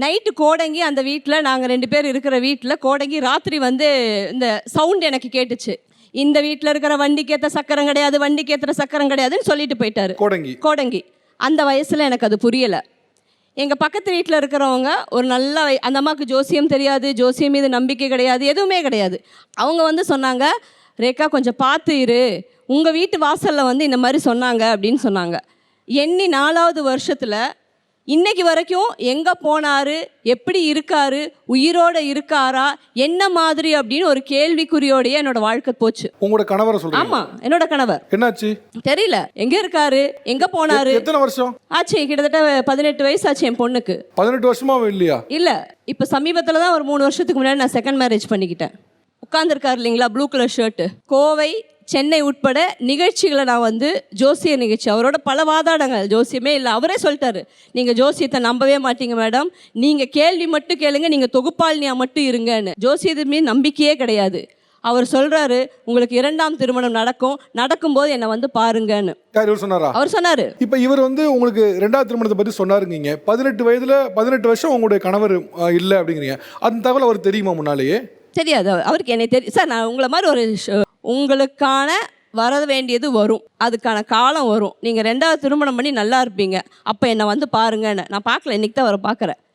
Night Kodangi அந்த வீட்டில் நாங்கள் ரெண்டு பேர் இருக்கிற வீட்டில் கோடங்கி ராத்திரி வந்து இந்த சவுண்ட் எனக்கு கேட்டுச்சு. இந்த வீட்டில் இருக்கிற வண்டிக்கு ஏற்ற சக்கரம் கிடையாது வண்டிக்கு ஏற்ற சக்கரம் கிடையாதுன்னு சொல்லிட்டு போயிட்டாரு. கோடங்கி. கோடங்கி. அந்த வயசில் எனக்கு அது புரியலை. எங்கள் பக்கத்து வீட்டில் இருக்கிறவங்க ஒரு நல்ல அந்த அம்மாவுக்கு ஜோசியம் தெரியாது ஜோசியம் மீது நம்பிக்கை கிடையாது எதுவுமே கிடையாது. அவங்க வந்து சொன்னாங்க ரேகா கொஞ்சம் பார்த்து இரு. உங்கள் வீட்டு வாசலில் வந்து இந்த மாதிரி சொன்னாங்க அப்படின்னு சொன்னாங்க. எண்ணி நாலாவது வருஷத்தில் இன்னைக்கு வரைக்கும் எங்கே போனாரு? எப்படி இருக்காரு? உயிரோட இருக்காரா? என்ன மாதிரி அப்படின்னு ஒரு கேள்விக்குறியோடயே என்னோட வாழ்க்கை போச்சு. உங்களோட கணவரை சொல்றீங்க. ஆமாம் என்னோட கணவர். என்னாச்சு? தெரியல. எங்கே இருக்காரு? எங்கே போனாரு? எத்தனை வருஷம்? ஆச்சு கிட்டத்தட்ட பதினெட்டு வயசு ஆச்சு என் பொண்ணுக்கு. பதினெட்டு வருஷமா இல்லையா? இல்ல இப்ப சமீபத்துல தான் ஒரு மூணு வருஷத்துக்கு முன்னாடி நான் செகண்ட் மேரேஜ் பண்ணிக்கிட்டேன். உட்காந்துருக்காரு இல்லைங்களா? Blue colour shirt Kovai Chennai உட்பட நிகழ்ச்சிகளை நான் வந்து ஜோசிய நிகழ்ச்சி அவரோட பல வாதாடங்கள் ஜோசியமே இல்லை அவரே சொல்லிட்டாரு. நீங்கள் ஜோசியத்தை நம்பவே மாட்டீங்க மேடம். நீங்கள் கேள்வி மட்டும் கேளுங்க நீங்கள் தொகுப்பாளினியா மட்டும் இருங்கன்னு. ஜோசியது மீது நம்பிக்கையே கிடையாது. அவர் சொல்றாரு உங்களுக்கு இரண்டாம் திருமணம் நடக்கும் நடக்கும்போது என்னை வந்து பாருங்கன்னு. இவர் சொன்னாரா? அவர் சொன்னாரு. இப்ப இவர் வந்து உங்களுக்கு ரெண்டாவது திருமணத்தை பத்தி சொன்னாருங்கீங்க. பதினெட்டு வயதுல பதினெட்டு வருஷம் உங்களுடைய கணவர் இல்ல அப்படிங்கிறீங்க. அந்த தகவல் அவர் தெரியுமா முன்னாலேயே? தெரியாது. அவ- அவருக்கு என்னை தெரியும் சார் நான் உங்களை மாதிரி ஒரு உங்களுக்கான வர வேண்டியது வரும். அதுக்கான காலம் வரும். நீங்கள் ரெண்டாவது திருமணம் பண்ணி நல்லா இருப்பீங்க. அப்போ என்னை வந்து பாருங்கன்னு. நான் பார்க்கல இன்னைக்கு தான் வர பார்க்குறேன்.